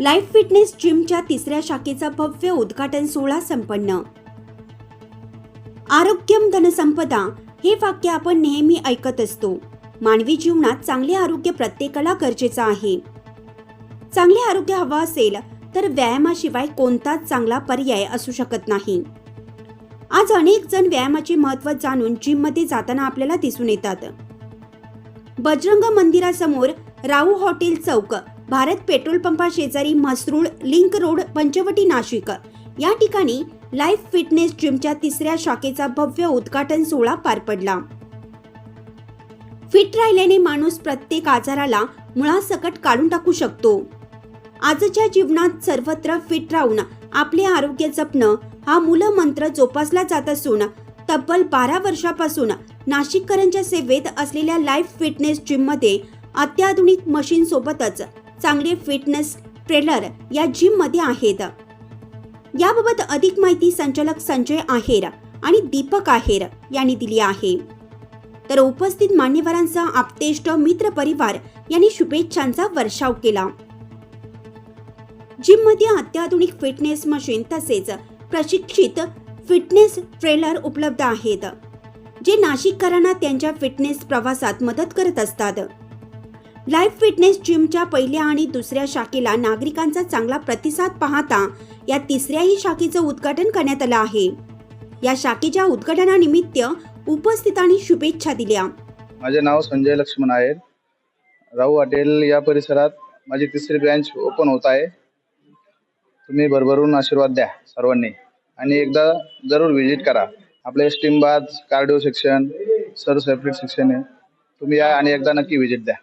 Life fitness जिमच्या तिसऱ्या शाखेचा भव्य उद्घाटन सोहळा संपन्न. आरोग्यम धनसंपदा हे वाक्य आपण नेहमी ऐकत असतो. मानवी जीवनात चांगले आरोग्य प्रत्येकाला गरजेचं आहे. चांगले आरोग्य हवं असेल तर व्यायामाशिवाय कोणताच चांगला पर्याय असू शकत नाही. आज अनेक जण व्यायामाचे महत्त्व जाणून जिममध्ये जाताना आपल्याला दिसून येतात. बजरंग मंदिरासमोर राऊ हॉटेल चौक भारत पेट्रोल पंपा शेजारी म्हसरूळ लिंक रोड पंचवटी नाशिक या ठिकाणी लाईफ फिटनेस जिमच्या तिसऱ्या शाखेचा भव्य उद्घाटन सोहळा पार पडला. फिट राहिल्याने माणूस प्रत्येक आजाराला मुळासकट काढून टाकू शकतो. आजच्या जीवनात सर्वत्र फिट राहून आपले आरोग्य जपणं हा मूलमंत्र जोपासला जात असून तब्बल बारा वर्षापासून नाशिककरांच्या सेवेत असलेल्या लाईफ फिटनेस जिममध्ये अत्याधुनिक मशीन सोबतच चांगले फिटनेस ट्रेलर या जिममध्ये आहेत. याबाबत अधिक माहिती संचालक संजय आहेर आणि दीपक आहेर यांनी दिली आहे. तर उपस्थित मान्यवरांचा आपतेष्ट मित्र परिवार यांनी शुभेच्छांचा वर्षाव केला. जिममध्ये अत्याधुनिक फिटनेस मशीन तसेच प्रशिक्षित फिटनेस ट्रेलर उपलब्ध आहेत जे नाशिककरांना त्यांच्या फिटनेस प्रवासात मदत करत असतात. लाईफ फिटनेस जिमच्या पहिल्या आणि दुसऱ्या शाखेला नागरिकांचा चांगला प्रतिसाद पाहता या तिसऱ्याही शाखेचं उद्घाटन करण्यात आलं आहे. या शाखेच्या उद्घाटनानिमित्त उपस्थितांनी शुभेच्छा दिल्या. माझे नाव संजय लक्ष्मण आहे राहू हॉटेल या परिसरात माझी तिसरी ब्रँच ओपन होत आहे. तुम्ही भरभरून आशीर्वाद द्या सर्वांनी. आणि एकदा जरूर व्हिजिट करा. आपले स्टीम बाथ कार्डिओ सेक्शन सर्व सेपरेट सेक्शन आहे. तुम्ही या आणि एकदा नक्की व्हिजिट द्या.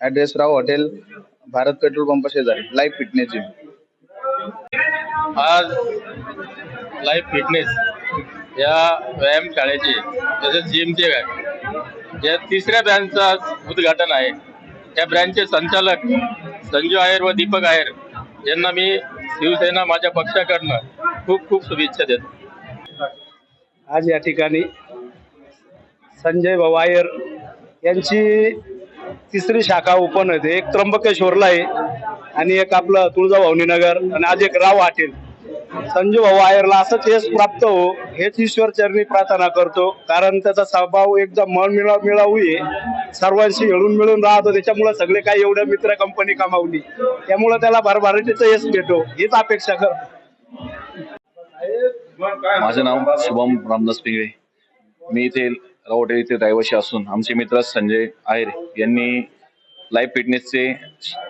Address Rahu hotel Bharat petrol pump शेजारी लाईफ फिटनेस जिम आज लाईफ फिटनेस या व्यायाम शाळेचे तसेच जिमचे या तिसऱ्या ब्रँचचा उद्घाटन आहे. त्या ब्रँचचे संचालक संजू आयर व दीपक आयर यांना मी शिवसेना माझ्या पक्षाकडनं खूप खूप शुभेच्छा देतो. आज या ठिकाणी संजय भवायर यांची तिसरी शाखा ओपन होते. एक त्र्यंबकेश्वरला आहे आणि एक आपलं तुळजाभवनी नगर आणि आज एक राव हॉटेल. संजू भाऊ आयरला असंच यश प्राप्त हो हेच ईश्वर चरणी प्रार्थना करतो. कारण त्याचा स्वभाव एकदम मन मिळा मिळावू आहे सर्वांशी मिळून मिळून राहतो. त्याच्यामुळे सगळे काही एवढ्या मित्र कंपनी कमावली. त्यामुळे त्याला भरभराटीचं यश भेटो. हीच अपेक्षा कर. माझं नाव शुभम रामदास पिंगळे. मी इथे रावटे इथे रहिवाशी असून आमचे मित्र संजय आहेर यांनी लाईफ फिटनेसचे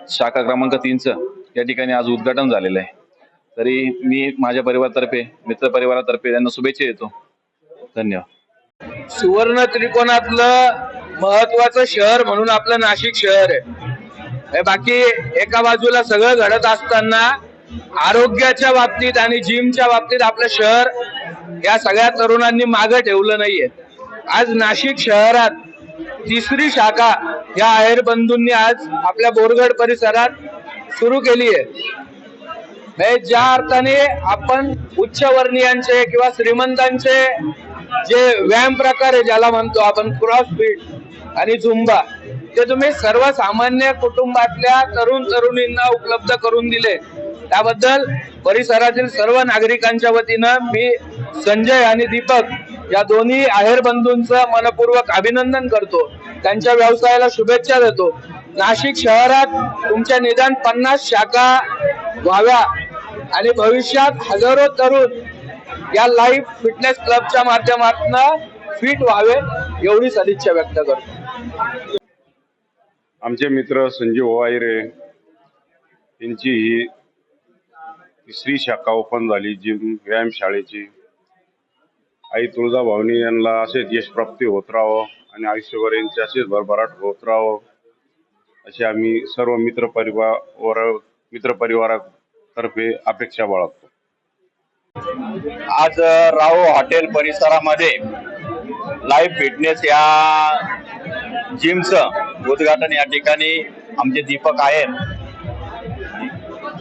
शाखा क्रमांक तीनचं या ठिकाणी आज उद्घाटन झालेलं आहे. तरी मी माझ्या परिवारातर्फे मित्र परिवारातर्फे त्यांना शुभेच्छा देतो. धन्यवाद. सुवर्ण त्रिकोणातलं महत्वाचं शहर म्हणून आपलं नाशिक शहर आहे. हे बाकी एका बाजूला सगळं घडत असताना आरोग्याच्या बाबतीत आणि जिमच्या बाबतीत आपलं शहर या सगळ्या तरुणांनी मागं ठेवलं नाहीये. आज नाशिक शहरात तिसरी शाखा या आहेर बंधूंनी आज आपल्या बोरगड परिसरात सुरू केली आहे. ज्या अर्थाने आपण उच्चवर्णीयांचे किंवा श्रीमंतांचे जे व्यायाम प्रकार आहे ज्याला म्हणतो आपण क्रॉसफिट आणि झुंबा ते तुम्ही सर्वसामान्य कुटुंबातल्या तरुण तरुणींना उपलब्ध करून दिले. त्याबद्दल परिसरातील सर्व नागरिकांच्या वतीनं मी संजय आणि दीपक या दोन्ही आहेर बंधूंचं मनपूर्वक अभिनंदन करतो. त्यांच्या व्यवसायाला शुभेच्छा देतो. नाशिक शहरात तुमच्या निदान पन्नास शाखा व्हाव्या आणि भविष्यात हजारो तरुण या लाईफ फिटनेस क्लबच्या माध्यमातून फिट व्हावे एवढी सदिच्छा व्यक्त करतो. आमचे मित्र संजीव ओवायरे यांची ही तिसरी शाखा ओपन झाली जिम व्यायाम शाळेची. आई तुळजाभवानी यांना असेच यश प्राप्ती होत राहावं आणि आयुष्यभर यांचे असेच भरभराट होत राहावं अशी आम्ही सर्व मित्र परिवार मित्र अपेक्षा बाळगतो. आज राव हॉटेल परिसरामध्ये लाईव्ह फिटनेस या जिमचं उद्घाटन या ठिकाणी आमचे दीपक आहेत.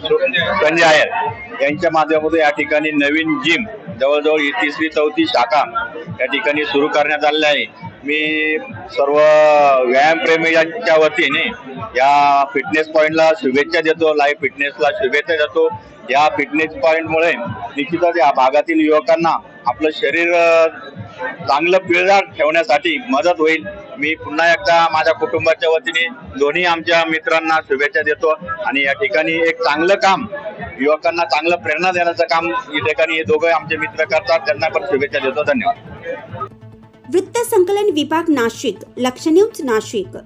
संजय आहेत. यांच्या माध्यमातून या ठिकाणी नवीन जिम जवळजवळ ही तिसरी चौथी शाखा या ठिकाणी सुरू करण्यात आलेली आहे. मी सर्व व्यायामप्रेमीच्या वतीने या फिटनेस पॉईंटला शुभेच्छा देतो लाईव्ह फिटनेसला शुभेच्छा देतो. या फिटनेस पॉईंटमुळे निश्चितच या भागातील युवकांना आपलं शरीर चांगलं पिळदार ठेवण्यासाठी मदत होईल. मी पुन्हा एकदा माझ्या कुटुंबाच्या वतीने दोन्ही आमच्या मित्रांना शुभेच्छा देतो आणि या ठिकाणी एक चांगलं काम युवकांना चांगलं प्रेरणा देण्याचं काम या ठिकाणी हे दोघं आमचे मित्र करतात त्यांना पण शुभेच्छा देतो. धन्यवाद. वृत्त संकलन विभाग नाशिक लक्ष न्यूज नाशिक.